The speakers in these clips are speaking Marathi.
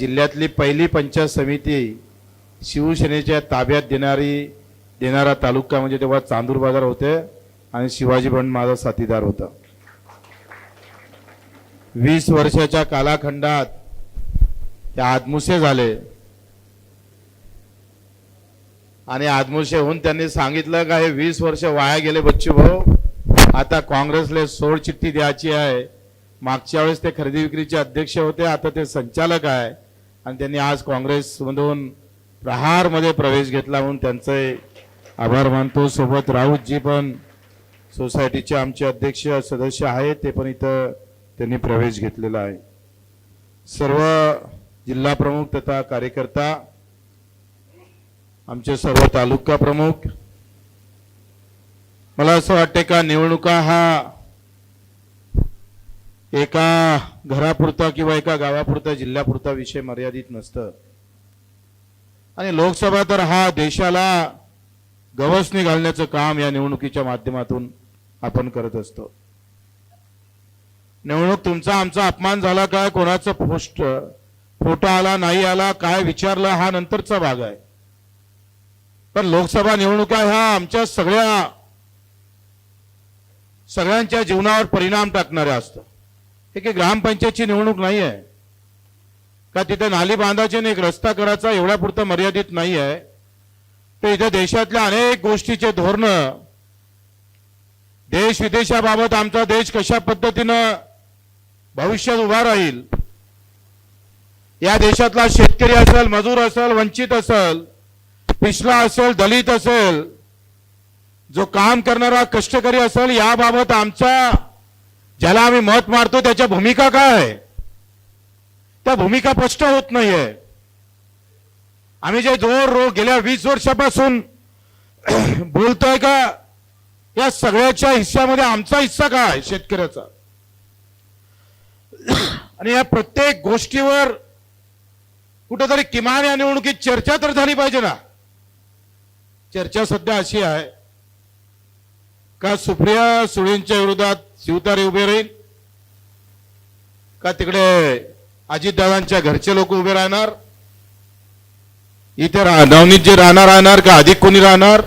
जिल्ह्यातली पहिली पंचायत समिती शिवसेनेच्या ताब्यात देणारी देणारा तालुका म्हणजे तेव्हा चांदूर बाजार होते आणि शिवाजी बंड माझा साथीदार होता. वीस वर्षाच्या कालाखंडात ते आदमुसे झाले. आणि आदमुसे होऊन त्यांनी सांगितलं का हे वीस वर्ष वाया गेले बच्चू भाऊ आता काँग्रेसला सोड चिठ्ठी द्यायची आहे. मागच्या वेळेस ते खरेदी विक्रीचे अध्यक्ष होते आता ते संचालक आहे. आणि त्यांनी आज काँग्रेसमधून प्रहारमध्ये प्रवेश घेतला म्हणून त्यांचे आभार मानतो. सोबत राऊतजी पण सोसायटीचे आमचे अध्यक्ष सदस्य आहेत ते पण इथं त्यांनी प्रवेश घेतलेला आहे. सर्व जिल्हा प्रमुख तथा कार्यकर्ता आमचे सर्व तालुका प्रमुख मला असं वाटते का निवडणुका हा एका घरापुरता किंवा एका गावापुरता जिल्ह्यापुरता विषय मर्यादित नसतं. आणि लोकसभा तर हा देशाला गवसणी घालण्याचं काम या निवडणुकीच्या माध्यमातून आपण करत असतो. निवडणूक तुमचा आमचा अपमान झाला काय कोणाचं पोस्ट फोटो आला नाही आला काय विचारलं हा नंतरचा भाग आहे. पण लोकसभा निवडणुका ह्या आमच्या सगळ्या सगळ्यांच्या जीवनावर परिणाम टाकणाऱ्या असतात हे ग्रामपंचायतची निवडणूक नाही आहे का तिथे नाली बांधायची आणि एक रस्ता करायचा एवढ्या पुरतं मर्यादित नाही आहे तर इथे देशातल्या अनेक गोष्टीचे धोरण देश विदेशाबाबत आमचा देश कशा पद्धतीनं भविष्यात उभा राहील या देशातला शेतकरी असेल मजूर असेल वंचित असेल पिछला असेल दलित असेल जो काम करणारा कष्टकरी असेल याबाबत आमचा ज्याला आम्ही मत मारतो त्याच्या भूमिका काय आहे? त्या भूमिका स्पष्ट होत नाहीये. आम्ही जे जोर रो गेल्या वीस वर्षापासून बोलतोय का या सगळ्याच्या हिस्स्यामध्ये आमचा हिस्सा काय शेतकऱ्याचा? आणि या प्रत्येक गोष्टीवर कुठेतरी किमान या निवडणुकीत चर्चा तर झाली पाहिजे ना. चर्चा सध्या अशी आहे का सुप्रिया सुळेंच्या विरोधात शिवतारे उभे राहील? का तिकडे अजितदादांच्या घरचे लोक उभे राहणार? इथे नवनीत जे राहणार राहणार का अधिक कोणी राहणार?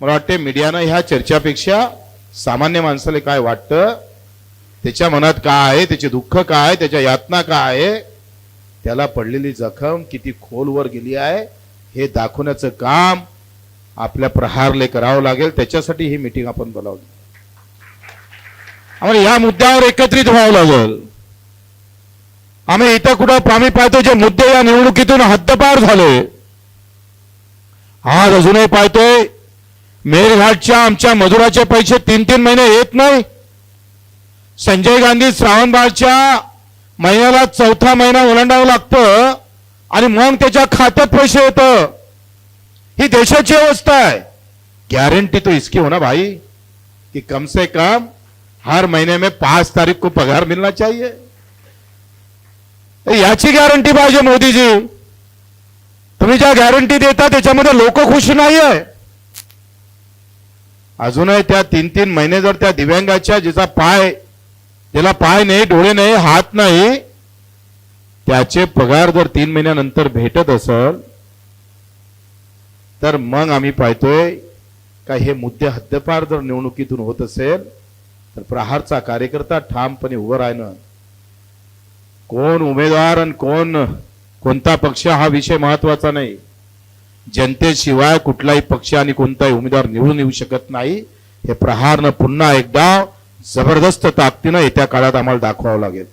मला वाटते मीडियानं ह्या चर्चापेक्षा सामान्य माणसाला काय वाटतं? त्याच्या मनात काय आहे? त्याचे दुःख काय आहे? त्याच्या यातना काय आहे? त्याला पडलेली जखम किती खोलवर गेली आहे? हे दाखवण्याचं काम आपल्या प्रहारले करावं लागेल. त्याच्यासाठी ही मिटिंग आपण बोलावली. आम्हाला या मुद्द्यावर एकत्रित व्हावं लागेल. आम्ही इथं कुठं आम्ही पाहतो जे मुद्दे या निवडणुकीतून हद्दपार झाले. आज अजूनही पाहतोय मेळघाटच्या आमच्या मजुराचे पैसे तीन तीन महिने येत नाही. संजय गांधी श्रावणबाळच्या महिन्याला चौथा महिना ओलांडावं लागतं आणि मग त्याच्या खात्यात पैसे येत. ही देशाची अवस्था आहे. गॅरंटी तो इसकी हो ना भाई की कम से कम हर महीने में पांच तारीख को पगार मिलना चाहिए। याची गॅरंटी पाहिजे मोदीजी। तुम्ही ज्या गॅरंटी देता त्याच्यामध्ये लोक खुश नाही आहे अजूनही त्या तीन तीन महिने जर त्या दिव्यांगाच्या जिचा पाय ज्याला पाय नाही डोळे नाही हात नाही त्याचे पगार जर तीन महिन्यानंतर भेटत असल तर मग आम्ही पाहतोय का हे मुद्दे हद्दपार जर निवडणुकीतून होत असेल तर प्रहारचा कार्यकर्ता ठामपणे उभं राहणं. कोण उमेदवार आणि कोण कोणता पक्ष हा विषय महत्त्वाचा नाही. जनतेशिवाय कुठलाही पक्ष आणि कोणताही उमेदवार निवडून येऊ शकत नाही. हे प्रहारनं पुन्हा एकदा जबरदस्त ताकदीनं येत्या काळात आम्हाला दाखवावं लागेल.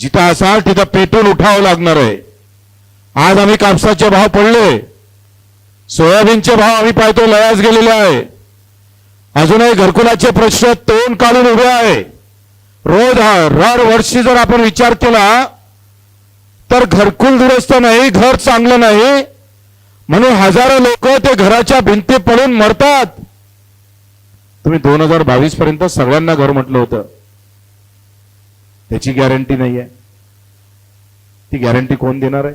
जिथं असाल तिथं पेटून उठावं लागणार आहे. आज आम्ही कापसाचे भाव पडले. सोयाबीनचे भाव आम्ही पाहतो लयास गेलेले आहे. अजूनही घरकुलाचे प्रश्न तोंड काढून उभे आहे. रोज हा वर्षी जर आपण विचार केला तर घरकुल दुरुस्त नाही घर चांगलं नाही. म्हणून हजारो लोक ते घराच्या भिंती पडून मरतात. तुम्ही दोन हजार बावीस पर्यंत सगळ्यांना घर म्हटलं होतं. त्याची गॅरंटी नाही आहे ती गॅरंटी कोण देणार आहे?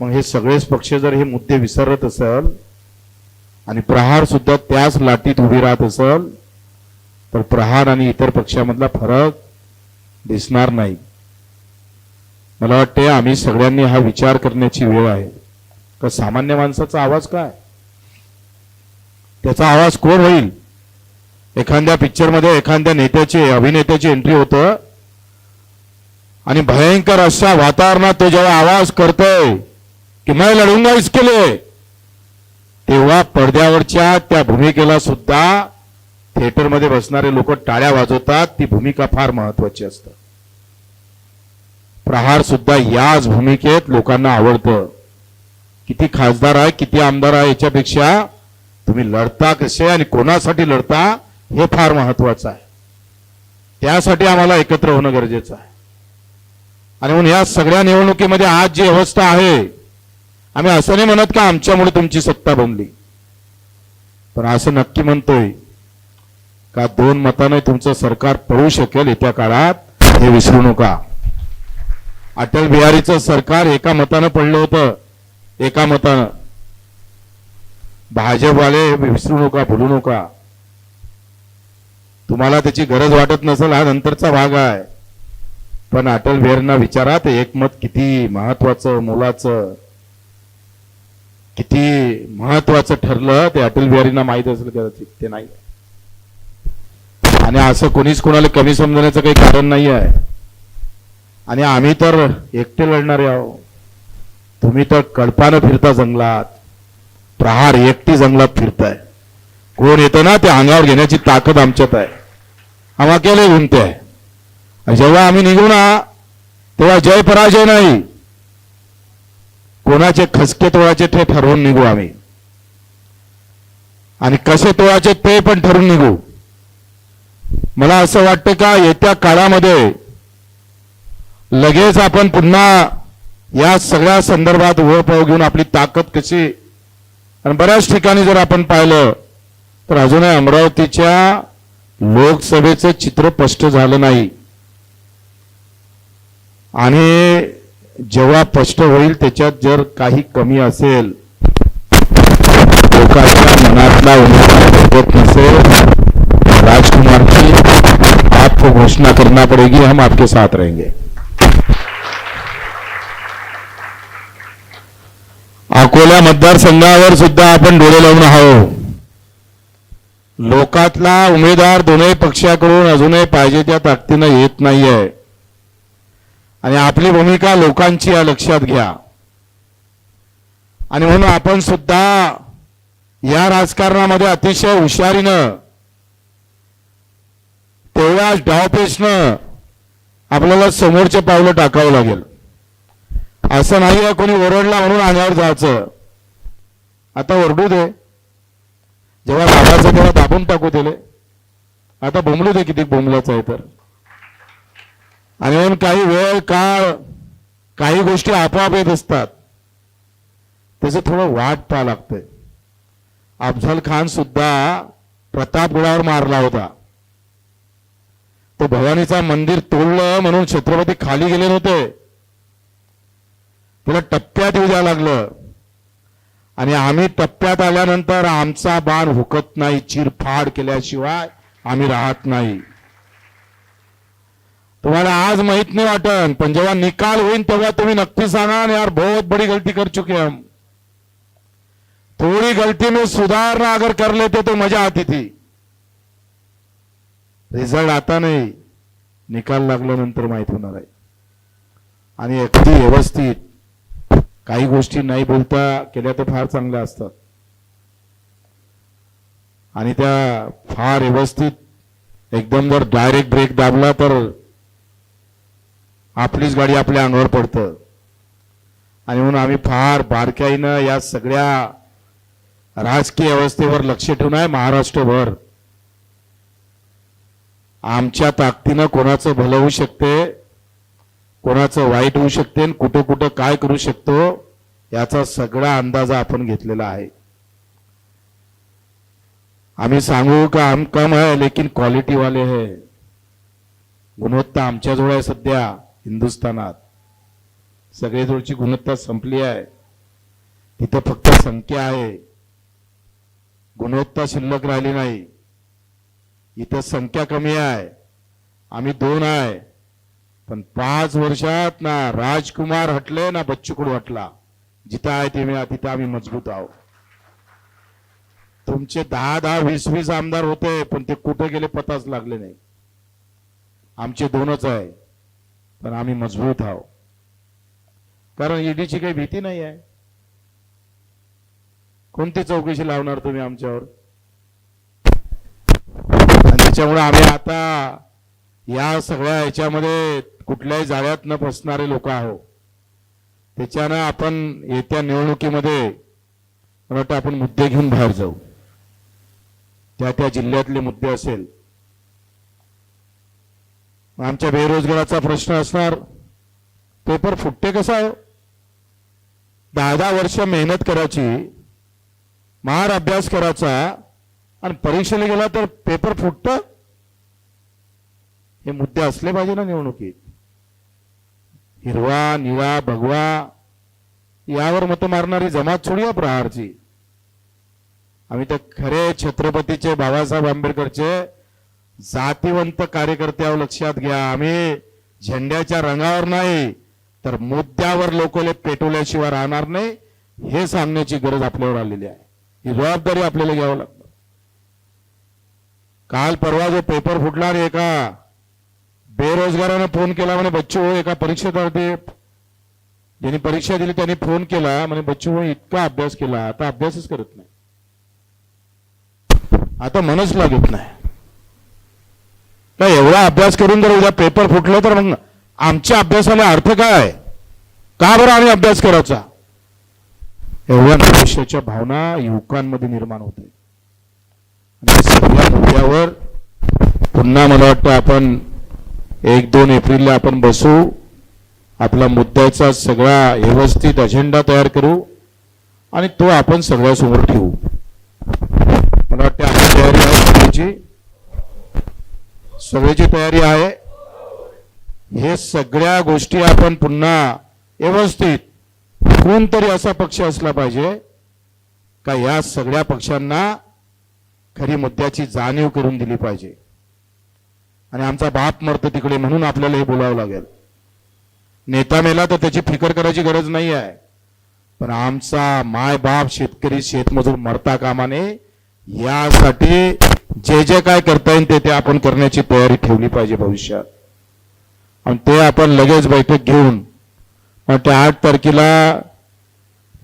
मग हे सगळेच पक्ष जर हे मुद्दे विसरत असेल आणि प्रहार सुद्धा त्याच लाटीत उभी राहत असेल तर प्रहार आणि इतर पक्षामधला फरक दिसणार नाही. मला वाटते आम्ही सगळ्यांनी हा विचार करण्याची वेळ आहे. का सामान्य माणसाचा आवाज काय? त्याचा आवाज कोण होईल? एखाद्या पिक्चरमध्ये एखाद्या नेत्याची अभिनेत्याची एंट्री होतं. आणि भयंकर अशा वातावरणात तो जेव्हा आवाज करतोय की मैं लढूंगा इसके लिए. तेव्हा पडद्यावरच्या त्या भूमिकेला सुद्धा थिएटरमध्ये बसणारे लोक टाळ्या वाजवतात. ती भूमिका फार महत्वाची असते. प्रहार सुद्धा याच भूमिकेत लोकांना आवडतं. किती खासदार आहे किती आमदार आहे याच्यापेक्षा तुम्ही लढता कसे आणि कोणासाठी लढता हे फार महत्वाचं आहे. त्यासाठी आम्हाला एकत्र होणं गरजेचं आहे. आणि म्हणून या सगळ्या निवडणुकीमध्ये आज जी अवस्था आहे आम्ही असं नाही म्हणत का आमच्यामुळे तुमची सत्ता बनली? पण असं नक्की म्हणतोय का दोन मताने तुमचं सरकार पळू शकेल येत्या काळात हे विसरू नका. अटल बिहारीचं सरकार एका मतानं पडलं होतं एका मतानं. भाजपवाले विसरू नका भुलू नका. तुम्हाला त्याची गरज वाटत नसेल हा नंतरचा भाग आहे. पण अटल बिहारींना विचारा ते एकमत किती महत्वाचं मोलाचं. किती महत्वाचं ठरलं ते अटल बिहारींना माहीत असेल कदाचित ते नाही. आणि असं कोणीच कोणाला कमी समजण्याचं काही कारण नाही आहे. आणि आम्ही तर एकटे लढणारे आहो. तुम्ही तर कळपानं फिरता जंगलात. प्रहार एकटी जंगलात फिरताय. कोण येतं ना ते अंगावर घेण्याची ताकद आमच्यात आहे. आम्हा केले गुंते आहे. जेव्हा आम्ही निघू ना तेव्हा जय पराजय नाही. कोणाचे खसके तोळाचे ते ठरवून निघू आम्ही. आणि कसे तोळाचे ते पण ठरवून निघू. मला असं वाटतं का येत्या काळामध्ये लगेच आपण पुन्हा या सगळ्या संदर्भात वळपळ घेऊन आपली ताकद कशी आणि बऱ्याच ठिकाणी जर आपण पाहिलं तर अजूनही अमरावतीच्या लोकसभेचं चित्र स्पष्ट झालं नाही. आणि जेव्हा स्पष्ट होईल त्याच्यात जर काही कमी असेल लोकांच्या मनातला उमेदवार नसेल राजकुमार की आपको घोषणा करना पड़ेगी हम आपके साथ रहेंगे. अकोला मतदारसंघावर सुद्धा आपण डोळे लावून आहो लोकातला उमेदवार दोन्ही पक्षाकडून अजूनही पाहिजे त्या ताकदीनं येत नाहीये. आणि आपली भूमिका लोकांची या लक्षात घ्या. आणि म्हणून आपण सुद्धा या राजकारणामध्ये अतिशय हुशारीनं तेवढ्याच डावपेचनं आपल्याला समोरचे पावलं टाकावं लागेल. असं नाही आहे कोणी ओरडला म्हणून आण्यावर जायचं. आता ओरडू दे. जेव्हा दाबायचं तेव्हा दाबून टाकू दिले. आता बोंबलू दे किती बोंबलाचं आहे तर. आणि म्हणून काही वेळ काळ काही गोष्टी आपोआप येत असतात त्याचं थोडं वाट पाहावं लागतंय. अफजल खान सुद्धा प्रतापगडावर मारला होता. तो भवानीचा मंदिर तोडलं म्हणून छत्रपती खाली गेले नव्हते. त्याला टप्प्यात येऊ द्यावं लागलं. आणि आम्ही टप्प्यात आल्यानंतर आमचा बाण हुकत नाही चिरफाड केल्याशिवाय आम्ही राहत नाही. तुम्हाला आज माहीत नाही वाटन पण जेव्हा निकाल होईल तेव्हा तुम्ही नक्की सांगा ना यार बहुत बड़ी गलती कर चुके हम. थोड़ी गलती में सुधारना अगर कर लेते तो मजा आती थी. रिझल्ट आता नाही. निकाल लागल्यानंतर माहीत होणार आहे. आणि अगदी व्यवस्थित. काही गोष्टी नाही बोलता केल्या तर फार चांगल्या असतात. आणि त्या फार व्यवस्थित. एकदम जर डायरेक्ट ब्रेक दाबला तर आपलीच गाडी आपल्या अंगावर पडतं. आणि म्हणून आम्ही फार बारकाईनं या सगळ्या राजकीय अवस्थेवर लक्ष ठेवून आहे महाराष्ट्रभर. आमच्या ताकदीनं कोणाचं भलं होऊ शकते कोणाचं वाईट होऊ शकते आणि कुठं कुठं काय करू शकतो याचा सगळा अंदाज आपण घेतलेला आहे. आम्ही सांगू का हम कम है लेकिन क्वालिटी वाले है. गुणवत्ता आमच्याजवळ आहे सध्या. हिंदुस्थानात. सगळेजवळची गुणवत्ता संपली आहे. तिथं फक्त संख्या आहे. गुणवत्ता शिल्लक राहिली नाही. इथं संख्या कमी आहे. आम्ही दोन आहे. पण पाच वर्षात ना राजकुमार हटले ना बच्चूकडू हटला. जिथं आहे ते मिळा तिथं आम्ही मजबूत आहोत. तुमचे दहा दहा वीस वीस आमदार होते पण ते कुठे गेले पताच लागले नाही. आमचे दोनच आहे. पण आम्ही मजबूत आहोत. कारण ईडीची काही भीती नाही आहे. कोणती चौकशी लावणार तुम्ही आमच्यावर? आणि त्याच्यामुळे आम्ही आता या सगळ्या ह्याच्यामध्ये कुठल्याही जाळ्यात न फसणारे लोक आहोत. त्याच्यानं आपण येत्या निवडणुकीमध्ये मला वाटतं आपण मुद्दे घेऊन बाहेर जाऊ. त्या त्या जिल्ह्यातले मुद्दे असेल. आमच्या बेरोजगाराचा प्रश्न असणार. पेपर फुटते कसा आहे? दहा दहा वर्ष मेहनत करायची महार अभ्यास करायचा आणि परीक्षेला गेला तर पेपर फुटत? हे मुद्दे असले पाहिजे ना निवडणुकीत. हिरवा निळा भगवा यावर मत मारणारी जमात सोडी आहे प्रहारची. आम्ही तर खरे छत्रपतीचे बाबासाहेब आंबेडकरचे जातीवंत कार्यकर्त्यावर लक्षात घ्या. आम्ही झेंड्याच्या रंगावर नाही तर मुद्द्यावर लोकले पेटवल्याशिवाय राहणार नाही हे सांगण्याची गरज आपल्यावर आलेली आहे. ही जबाबदारी आपल्याला घ्यावं लागतं काल परवा जो पेपर फुटला रे एका बेरोजगारानं फोन केला म्हणे बच्चू हो एका परीक्षेत ज्यांनी परीक्षा दिली त्यांनी फोन केला म्हणे बच्चू हो इतका अभ्यास केला आता अभ्यासच करत नाही. आता मनच लागत नाही. का एवढा अभ्यास करून जर उद्या पेपर फुटलं तर मग आमच्या अभ्यासाला अर्थ काय? आहे? का बरं आम्ही अभ्यास करायचा? एवढ्या भविष्याच्या भावना युवकांमध्ये निर्माण होते. आणि सगळ्या मुद्द्यावर पुन्हा मला वाटतं आपण एक दोन एप्रिलला आपण बसू आपला मुद्द्याचा सगळा व्यवस्थित अजेंडा तयार करू आणि तो आपण सगळ्यासमोर ठेवू. मला वाटतं आपली तयारी आहे सगळ्याची तयारी आहे. हे सगळ्या गोष्टी आपण पुन्हा व्यवस्थित कोणतरी असा पक्ष असला पाहिजे का या सगळ्या पक्षांना खरी मुद्द्याची जाणीव करून दिली पाहिजे. आणि आमचा बाप मरतो तिकडे म्हणून आपल्याला हे बोलावं लागेल. नेता मेला तर त्याची फिकर करायची गरज नाही आहे. पण आमचा माय बाप शेतकरी शेतमजूर मरता कामाने यासाठी जे जे काय करता येईल ते ते आपण करण्याची तयारी ठेवली पाहिजे भविष्यात. आणि ते आपण लगेच बैठक घेऊन मग त्या आठ तारखेला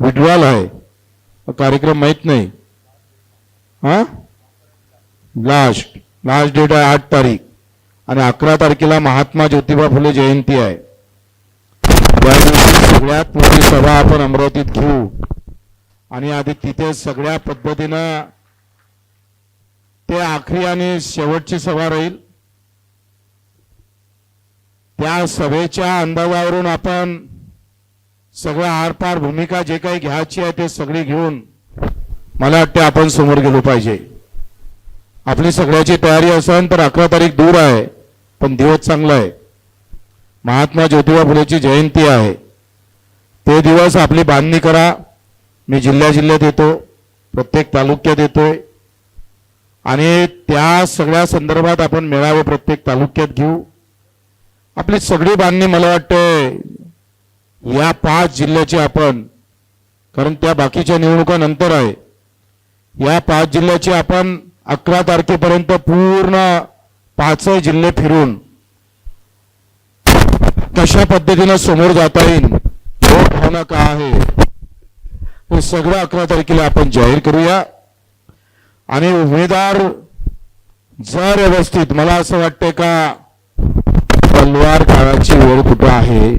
विड्रॉल आहे. कार्यक्रम माहीत नाही. हा? लास्ट लास्ट डेट आहे आठ तारीख. आणि अकरा तारखेला महात्मा ज्योतिबा फुले जयंती आहे. सगळ्यात मोठी सभा आपण अमरावतीत घेऊ. आणि आधी तिथे सगळ्या पद्धतीनं ते आखरी आणि शेवटची सभा राहील. त्या सभेच्या अंदाजावरून आपण सगळं आरपार भूमिका जे काही घ्यायची आहे ते सगळी घेऊन मला वाटते आपण समोर गेलो पाहिजे. आपली सगळ्याची तयारी असेल तर अकरा तारीख दूर आहे पण दिवस चांगला आहे. महात्मा ज्योतिबा फुलेची जयंती आहे. ते दिवस आपली बांधणी करा. मी जिल्ह्या जिल्ह्यात येतो प्रत्येक तालुक्यात येतोय. आणि त्या सगळ्या संदर्भात आपण मेळावे प्रत्येक तालुक्यात घेऊ. आपली सगळी बांधणी मला वाटतं या पाच जिल्ह्याची आपण कारण त्या बाकीच्या निवडणुका नंतर आहे या पाच जिल्ह्याची आपण अकरा तारखेपर्यंत पूर्ण पाचही जिल्हे फिरून कशा पद्धतीनं समोर जाता येईल भावना का आहे. हे सगळं अकरा तारखेला आपण जाहीर करूया. आणि उमेदवार जर व्यवस्थित मला असं वाटतंय का तलवार काळाची वेळ कुठं आहे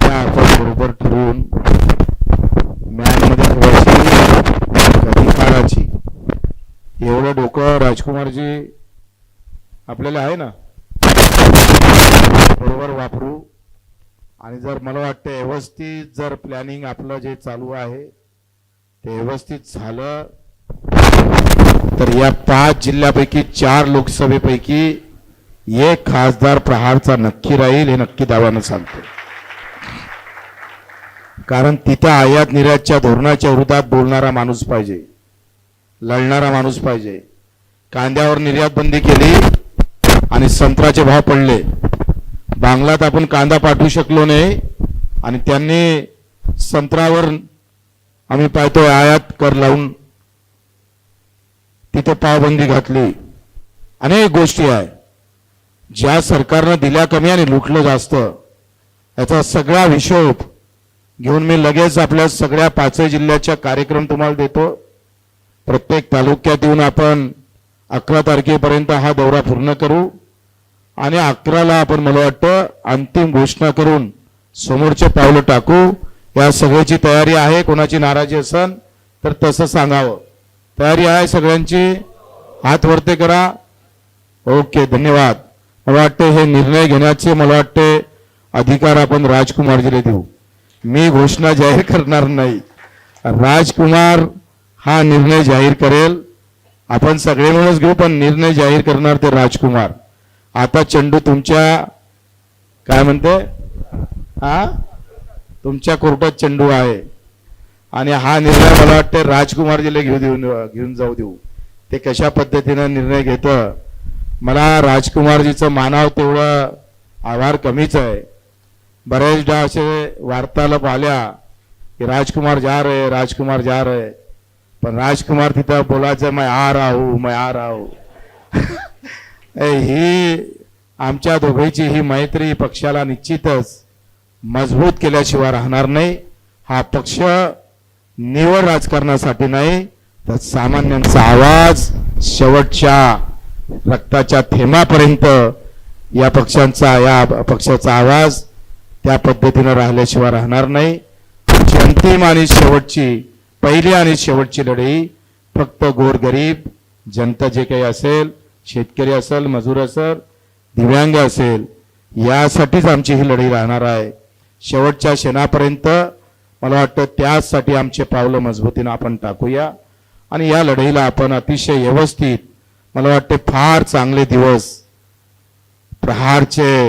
त्या आपण बरोबर ठरवून मॅनमध्ये कधी काळाची एवढं डोकं राजकुमारजी आपल्याला आहे ना? बरोबर वापरू. आणि जर मला वाटतं व्यवस्थित जर प्लॅनिंग आपलं जे चालू आहे ते व्यवस्थित झालं. तर या पाच जिल्ह्यापैकी चार लोकसभेपैकी एक खासदार प्रहारचा नक्की राहील हे नक्की दावानं सांगतो कारण तिथं आयात निर्यातच्या धोरणाच्या विरोधात बोलणारा माणूस पाहिजे लढणारा माणूस पाहिजे. कांद्यावर निर्यात बंदी केली आणि संत्राचे भाव पडले. बांगलात आपण कांदा पाठवू शकलो नाही आणि त्यांनी संत्रावर आम्ही पाहतो आयात कर लावून तिथे पावबंदी घातली. अनेक गोष्टी आहे. ज्या सरकारनं दिल्या कमी आणि लुटलं जास्त याचा सगळा हिशोब घेऊन मी लगेच आपल्या सगळ्या पाचही जिल्ह्याच्या कार्यक्रम तुम्हाला देतो. प्रत्येक तालुक्यात येऊन आपण अकरा तारखेपर्यंत हा दौरा पूर्ण करू. आणि अकराला आपण मला वाटतं अंतिम घोषणा करून समोरचे पावलं टाकू. या सगळ्याची तयारी आहे कोणाची नाराजी असन तर तसं सांगावं. तयारी आहे सगळ्यांची. हात वरते करा. ओके धन्यवाद. मला वाटते हे निर्णय घेण्याचे मला वाटते अधिकार आपण राजकुमारजीला देऊ. मी घोषणा जाहीर करणार नाही. राजकुमार हा निर्णय जाहीर करेल. आपण सगळे मिळूनच घेऊ पण निर्णय जाहीर करणार ते राजकुमार. आता चंडू तुमच्या काय म्हणते? हा तुमच्या कोर्टात चेंडू आहे. आणि हा निर्णय मला वाटतं राजकुमारजीला घेऊ देऊन घेऊन जाऊ देऊ. ते कशा पद्धतीनं निर्णय घेतं मला राजकुमारजीचं मानाव तेवढं आभार कमीच आहे. बरेचदा असे वार्तालाप आल्या की राजकुमार जा रे राजकुमार जा रे. पण राजकुमार तिथं बोलायचं मै आ राहू मै आ राहू ही आमच्या दोघीची ही मैत्री पक्षाला निश्चितच मजबूत केल्याशिवाय राहणार नाही. हा पक्ष निवड राजकारणासाठी नाही तर सामान्यांचा आवाज शेवटच्या रक्ताच्या थेंबापर्यंत या पक्षांचा या पक्षाचा आवाज त्या पद्धतीनं राहिल्याशिवाय राहणार नाही. अंतिम आणि शेवटची पहिली आणि शेवटची लढाई फक्त गोरगरीब जनता जे काही असेल शेतकरी असेल मजूर असेल दिव्यांग असेल यासाठीच आमची ही लढाई राहणार आहे. शेवटच्या क्षणापर्यंत मला वाटतं त्याचसाठी आमचे पावलं मजबूतीनं आपण टाकूया. आणि या लढाईला आपण अतिशय व्यवस्थित मला वाटते फार चांगले दिवस प्रहारचे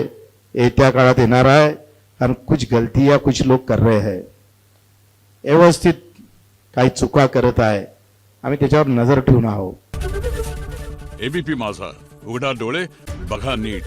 येत्या काळात येणार आहे. कारण कुछ गलतियां कुछ लोक कर रहे है. व्यवस्थित काही चुका करत आहे. आम्ही त्याच्यावर नजर ठेवून आहोत. एबीपी माझा. उघडा डोळे बघा नीट.